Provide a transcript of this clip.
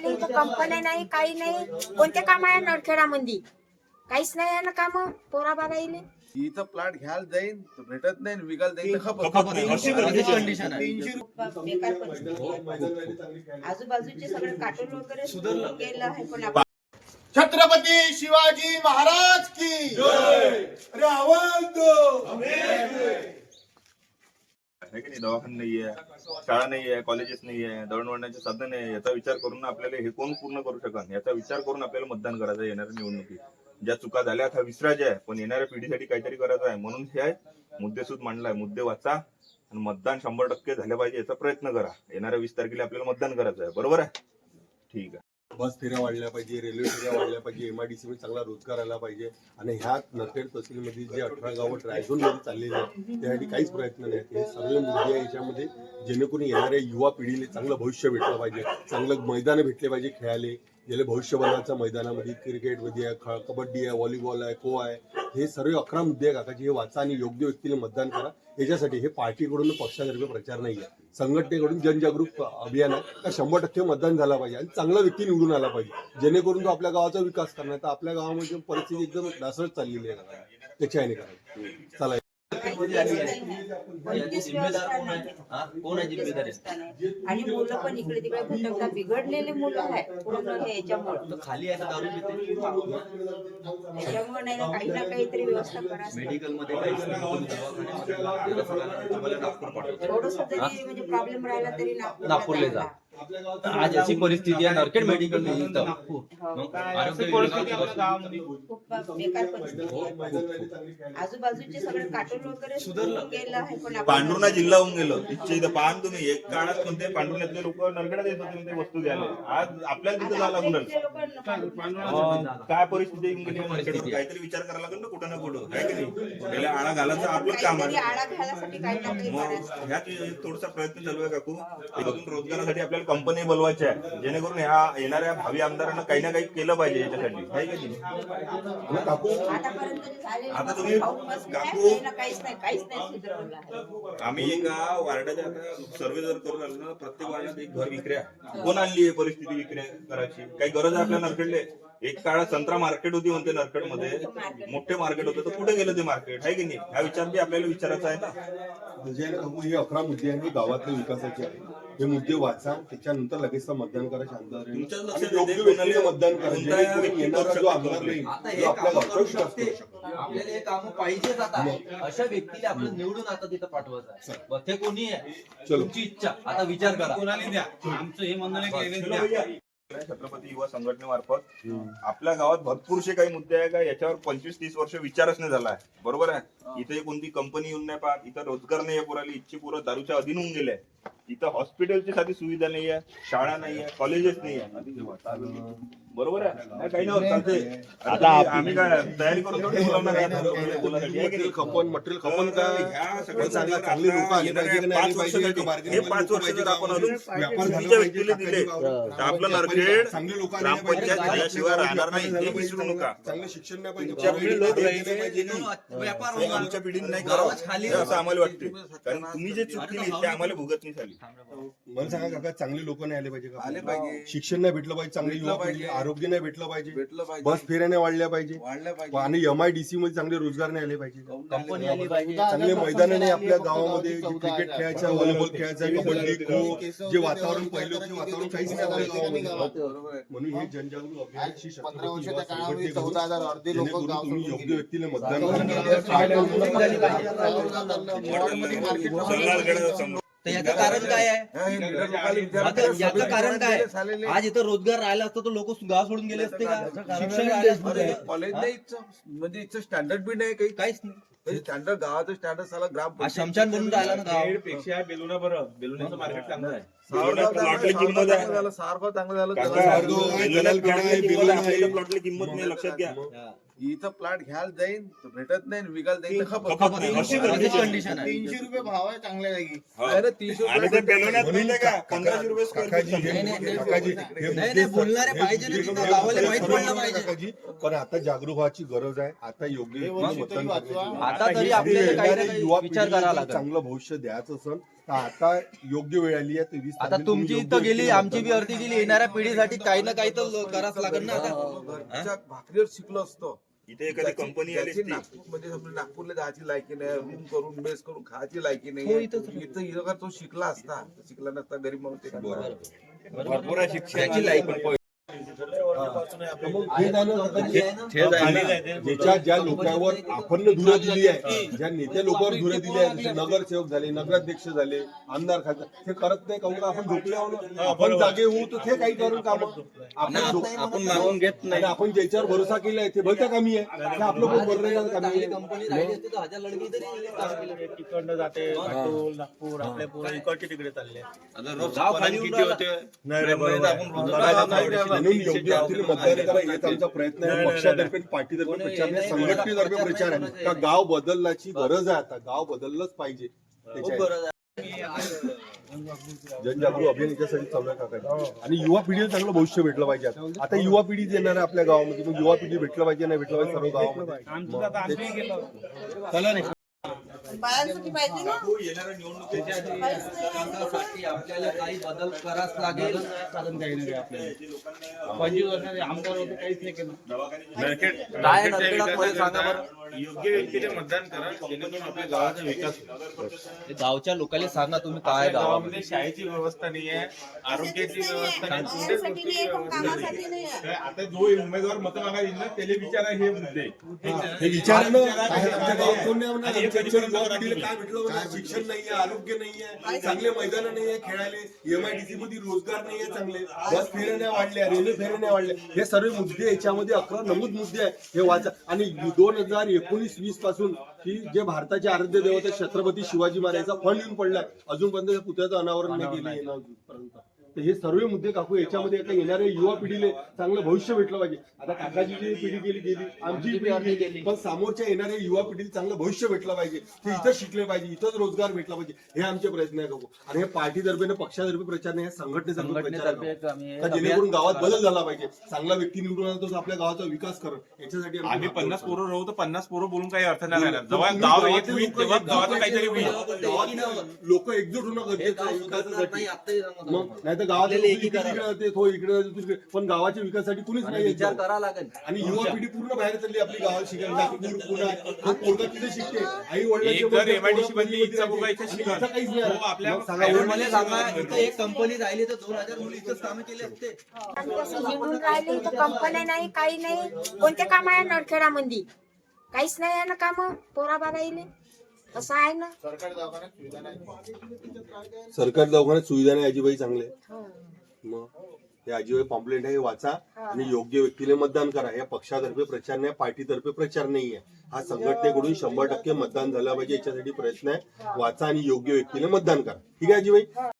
राहिले इथं कंपन्या नाही काही नाही. कोणते काम आहे नरखेडामध्ये काहीच नाही आहे ना काम पोरा बाबा इले इथं प्लॉट घ्यायला जाईन तर भेटत नाही आणि विकायला जाईन तर खपत खपत नाही. अशी कंडिशन आहे. तीनशे रुपये. बेकार परिस्थिती आहे. आजूबाजूचे सगळे काटून वगैरे सुधरलं. गेलं आहे पण आपण छत्रपती शिवाजी महाराज की दो. आहे की नाही? दवाखाना नाहीये शाळा नाहीये कॉलेजेस नाहीये दळणवळणाचे साधन नाही याचा विचार करून आपल्याला हे कोण पूर्ण करू शकत याचा विचार करून आपल्याला मतदान करायचं येणाऱ्या निवडणुकीत. ज्या चुका झाल्या हा विसरायच्या आहे पण येणाऱ्या पिढीसाठी काहीतरी करायचं आहे. म्हणून हे आहे मुद्देसूद मांडलाय. मुद्दे वाचा आणि मतदान शंभर टक्के झाले पाहिजे याचा प्रयत्न करा. येणाऱ्या वीस तारखेला आपल्याला मतदान करायचं आहे. बरोबर आहे? ठीक आहे. बस फेऱ्या वाढल्या पाहिजे रेल्वे फेऱ्या वाढल्या पाहिजे एमआयडीसी मध्ये चांगला रोजगार आला पाहिजे. आणि ह्या नरखेड तहसीलमध्ये जे अठरा गावं ट्रायझोनमध्ये चाललेले आहेत त्यासाठी काहीच प्रयत्न नाहीत. हे सर्व मुद्दे याच्यामध्ये जेणेकरून येणाऱ्या युवा पिढीला चांगलं भविष्य भेटलं पाहिजे चांगलं मैदान भेटले पाहिजे खेळायला. गेले भविष्य मैदानामध्ये क्रिकेटमध्ये आहे कबड्डी आहे व्हॉलीबॉल आहे खो आहे हे सर्व अकरा मुद्दे आहे. काकाजी हे वाचा आणि योग्य व्यक्तीने मतदान करा. याच्यासाठी हे पार्टीकडून पक्षातर्फे प्रचार नाही आहे. संघटनेकडून जनजागरूक अभियान आहे. का शंभर टक्के मतदान झाला पाहिजे आणि चांगला व्यक्ती निवडून आला पाहिजे. जेणेकरून तो आपल्या गावाचा विकास करणार. तर आपल्या गावामध्ये परिस्थिती एकदम ढासळत चाललेली आहे. त्याच्या ह्याने करायचं चला. हा? कोण आहे जिम्मेदार आहे? आणि मुलं पण इकडे तिकडे भटकतात बिघडलेले मुलं आहेत. पूर्ण हे याच्यामुळे. खाली आहे दारू पिते? त्याच्यामुळे नाही ना काही ना काहीतरी व्यवस्था करा मेडिकलमध्ये दवाखान्यामध्ये तुम्हाला पाठवतो थोडस जरी म्हणजे प्रॉब्लेम राहिला तरी नागपूरला जा. आज अशी परिस्थिती आहे नरखेड मेडिकल नाही इथं हो. मग आरोग्य विभागाची खूप बेकार परिस्थिती आहे. आजूबाजूचे सगळे काटून वगैरे सुधरलं. गेलं आहे पण आपण- पांढुर्णा जिल्हा होऊन गेलो. इच्छा इथं पाहन तुम्ही एक काळात कोणते पांढुर्ण्यातले लोक नरगडात येत होते ते वस्तू घ्यायला. आज आपल्याला तिथं आता जावं लागून आपल्या इथले लोकं मग काय परिस्थिती येऊन गेली नरखेडवर? काहीतरी विचार करायला लागेल ना कुठं ना कुठं. आहे की नाही? त्याला आळा घालायचं आपलं काम काहीतरी आहे. आळा घालायसाठी काही ना काही मग करायचं. ह्यात थोडासा प्रयत्न चालू आहे काकू त्यातून रोजगारासाठी आपल्याला कंपनी बोलवायची आहे. जेणेकरून ह्या येणाऱ्या भावी आमदारांना काही ना काही केलं पाहिजे याच्यासाठी. आहे की नाही? आणि काकू. आतापर्यंत जे झालेलं आता तुम्ही आहे, काकू- आहे आम्ही एका वार्डाच्या आता सर्वे जर करून आलो ना प्रत्येक वार्डात एक घर विक्र्या कोण आणली आहे परिस्थिती विक्री करायची? काही गरज आहे आपल्या नरखेडले? एक काळात संत्रा मार्केट होती म्हणते नरखेडमध्ये मोठे मार्केट होते तर कुठे गेलं ते मार्केट आहे की नाही? हा विचार बी आपल्याला विचारायचा आहे ना. म्हणजे हे अकरा मुद्दे आहेत हे गावातल्या विकासाचे आहेत. हे मुद्दे वाचा त्याच्यानंतर लगेच मतदान करा शांत योग्य मतदान करा कोणत्या जेणेकरून व्यक्ती येणारा करू जो शकतो आमदार आपले. राहील आता तो हे आपल्या काम गावचा करू विकास शकते. करू शकतो आपल्याला हे काम पाहिजेच आता. अशा व्यक्तीला निवडून आता तिथं पाठवायचं ते कोणी आहे? चलो. तुमची इच्छा. आता विचार करा. कोणाला द्या. आमचं हे म्हणणं. छत्रपती युवा संघटनेमार्फत आपल्या गावात भरपूरसे काही मुद्दे आहे का? याच्यावर पंचवीस तीस वर्ष विचारच नाही झाला आहे. बरोबर आहे? इथे कोणती कंपनी येऊन नाही पाहत. इथं रोजगार नाही आहे पुराली. इच्छी पुरं दारूच्या अधीन होऊन गेले इथं हॉस्पिटलची साधी सुविधा नाही आहे शाळा नाही आहे कॉलेजेस नाही आहे. बरोबर. आहे. नाही, काही नाही होत. आता आम्ही काय तयारी करून की मटेरियल खपन का? ह्या सगळ्या चांगला लोक आले पाहिजे हे पाच वर्ष आपण अजून व्यापार झाला चुकीच्या पाहिजे, व्यक्तीला दिले. आपलं नरखेड चांगले लोक ग्रामपंचायत झाल्याशिवाय राहणार नाही. हे विसरू नका. चांगलं शिक्षण नाही पाहिजे. आमच्या पिढीने नाही करावं असं आम्हाला वाटते कारण तुम्ही जे चूक केली ते आम्हाला भुगत नाही झाली. मला सांगा काका चांगले लोक नाही आले पाहिजे का? आले पाहिजे. शिक्षण नाही भेटलं पाहिजे चांगले भेटलं युवा पाहिजे. आरोग्य नाही भेटलं पाहिजे. भेटलं पाहिजे. बस फेऱ्या नाही वाढल्या पाहिजे. पाहिजे. आणि एमआयडीसी मध्ये चांगले रोजगार नाही आले पाहिजे. कंपनी आली पाहिजे. चांगले मैदान नाही आपल्या गावामध्ये जे क्रिकेट खेळायचं व्हॉलीबॉल खेळायचं कबड्डी खो जे वातावरण पहिलं होतं ते वातावरण काहीच नाही आपल्या गावामध्ये. बरोबर आहे. म्हणून हे जनजागृती अभियानची पंधरा छत्रपती वर्षाच्या युवा काळामध्ये संघटनेकडून चौदा हजार अर्धे लोक जेणेकरून गाव तुम्ही सोडून योग्य गेले. व्यक्तीला मतदान समोर. तर याचं कारण काय आहे. आता याचं कारण काय. आज इथं रोजगार राहिला असतं तर लोक गाव सोडून गेले असते का? शिक्षण राहिले असते अरे, का? कॉलेज नाही इथचं. म्हणजे इथचं स्टँडर्ड बी नाही काही. काहीच नाही. स्टँडर्ड गावाचं स्टँडर्ड साला ग्राम आज शमशान बनून राहिला ना गाव. पेक्षा बेलुना बरं. बेलुनाचं मार्केट चांगलं आहे. चांगलं किंमत आहे. झालं सारगाव चांगलं झालं काका, त्याला- आहे, किंमत बेलुना आपल्याला. प्लॉटला किंमत नाही लक्षात घ्या. इथं प्लॉट घ्यायला जाईन तर भेटत नाही आणि विकायला जाईन तर खपत खपत नाही. अशी अशीच कंडिशन आहे. तीनशे रुपये भाव आहे चांगल्या जागी. आहे ना, तीनशे आणि रुपये ते बेलुण्यात म्हणून माहिती आहे का? काका- पंधराशे रुपये स्क्वेअर काकाजी फीट हे चालू. मुद्दे- काकाजी, हे नाही, मुद्दे नाही, बोलणारे हे पाहिजे ना मुद्दे तिथं, हे गावाला मुद्दे माहीत सर्व पडलं बरोबर आहे पाहिजे. काकाजी पण आता जागरूक व्हायची गरज आहे आता योग्य हे व्यक्तीला वर्षी तरी मतदान वाचवा. करायची. आता तरी हे आपल्याला काही ना येणाऱ्या काही युवा विचार पिढीला करावा जर लागेल. चांगलं भविष्य द्यायचं असेल तर आता योग्य वेळ आली आहे तर वीस आता तारखेला तुमची तुम्ही योग्य गेली आमची बी अर्धी गेली येणाऱ्या पिढीसाठी काही ना काही तर करावंच लागेल ना आता. घरच्या भाकरीवर शिकलो असतो. इथे एखादी कंपनी आली असती नागपूरमध्ये समजा नागपूरला जायची लायकी नाही रूम करून बेस करून खायची लायकी हो, नाही इथंच. इथं इथं तो शिकला असता. शिकला नसता गरीब माणूस ते करणार. भरपूर आहे शिक्षण. त्याची लायकी हे. आहे. ज्याच्या ज्या लोकांवर आपण धुरं दिली आहे ज्या नेत्या लोकांवर धुरं दिली आहे जसे नगरसेवक झाले नगराध्यक्ष झाले आमदार खासदार ते करत नाही काऊन का आपण झोपले आहो आपण जागे होऊ तर ते काही करून काम आपण मागून घेत आणि आपण ज्याच्यावर भरोसा केलाय ते भलत्या कामी आहे? आपलं पण बरं चांगली कामी कंपनी राहिली असती तर हजार लडकी तरी काम केलं. तिकडनं जाते नागपूर आपल्या पोरं इकडचे तिकडे चालले. खाली येऊन राहिला. म्हणून असलेले मतदान करा हेच आमचा प्रयत्न आहे. पक्षातर्फे पार्टीतर्फे प्रचार नाही संघटनेतर्फे प्रचार आहे. का गाव बदलण्याची गरज आहे आता. गाव बदललंच पाहिजे. जनजागृती अभियान याच्यासाठी चालू आहे काका आणि युवा पिढीला चांगलं भविष्य भेटलं पाहिजे आता. आता युवा पिढी येणार आहे आपल्या गावामध्ये. मग युवा पिढी भेटलं पाहिजे नाही भेटलं पाहिजे सर्व गावामध्ये. मग ते- बायांसाठी पाहिजे ना? येणाऱ्या निवडणुकीच्या आधी काहीच नाही. त्यासाठी आपल्याला काही बदल करावाच लागेल. साधन काही नाही आपल्याला. पंचवीस वर्षाचे आमदार होते काहीच नाही केलं. काय सांगा बरं. योग्य व्यक्तीचे मतदान करा जेणेकरून आपल्या गावाचा विकास होईल. गावच्या लोकांना सांगा तुम्ही काय आपल्या गावामध्ये? गावामध्ये शाळेची व्यवस्था नाही आहे आरोग्याची व्यवस्था नाही कोणत्याच बायांसाठी नाही गोष्टीची पण व्यवस्था नाही. कामासाठी नाही आहे. आता जो उमेदवार मत मागायला येईल ना त्याला विचारा हे मुद्दे. हे विचार ना आहे, आमच्या गावात कोण नाही म्हणणार, आमच्या इथे युवा पिढीला काय भेटलं म्हणणार, शिक्षण नाहीये आरोग्य नाहीये चांगले मैदान नाहीये खेळायला. एमआयडीसी मध्ये रोजगार नाहीये चांगले. बस फेऱ्या नाही वाढल्या रेल्वे फेऱ्या नाही वाढल्या. हे सर्व मुद्दे याच्यामध्ये अकरा नमूद मुद्दे आहे हे वाचा. आणि दोन हजार एकोणीस वीसपासून की जे भारताचे आराध्य देवता छत्रपती शिवाजी महाराजांचा फंड येऊन पडलाय. अजूनपर्यंत पुतळ्याचं अनावरण नाही केलं अजूनपर्यंत. तर हे सर्व मुद्दे काकू याच्यामध्ये आता येणाऱ्या युवा पिढीला चांगलं भविष्य भेटलं पाहिजे. आता काकाची जी पिढी गेली गेली आमची पिढी गेली पण समोरच्या येणाऱ्या युवा पिढीला चांगलं भविष्य भेटलं पाहिजे. ते इथं शिकले पाहिजे इथंच रोजगार भेटला पाहिजे. हे आमचे प्रयत्न आहे काकू. आणि हे पार्टीतर्फे ना पक्षातर्फे प्रचार नाही हे संघटनेतर्फे प्रचार. का जेणेकरून गावात बदल झाला पाहिजे. चांगला व्यक्ती निवडून आला तोच आपल्या गावाचा विकास करत याच्यासाठी आम्ही पन्नास. पोरं राहू तर पन्नास पोरं बोलून काही अर्थ नाही राहिला पण जेव्हा तुम्ही गाव गावातले एक होईल लोकं तेव्हा एकजूट गावाचं काहीतरी व्हायचे. होईल. गावातले लोक एकजूट होणं हे गरजेचं आहे मग. नाही तर गावात आपल्याला इकडे एकीकरण. राहते तो इकडे पण गावाच्या विकासासाठी कुणीच आणि नाही विचार. करावा लागेल. आणि युवा पिढी पूर्ण बाहेर चालली आपली गावात शिकायला. नागपूर पुणे तो पोरगा तिथे शिकते. आई MIDC मधली इच्छा इथे काहीच नाही तो आहे. आपल्या मग सांगा, काय वडील- मला सांगा. इथं एक कंपनी राहिली तर दोन हजार मुली इथंच कामं केली असते. राहिले कंपन्या नाही काही नाही. कोणते काम आहे नरखेडामध्ये काहीच नाही आहे ना काम? पोरा बाराईले असं आहे ना? सरकारी दवाखान्यात सुविधा नाही. सरकारी दवाखान्यात सुविधा नाही आजीबाई चांगले. मग हे आजीबाई पॉम्पलेट आहे हे. वाचा आणि योग्य व्यक्तीला मतदान करा. या पक्षातर्फे प्रचार नाही पार्टीतर्फे प्रचार नाही आहे हा संघटनेकडून शंभर टक्के मतदान झालं पाहिजे याच्यासाठी प्रयत्न आहे. वाचा आणि योग्य व्यक्तीला मतदान करा. ठीक आहे आजीबाई?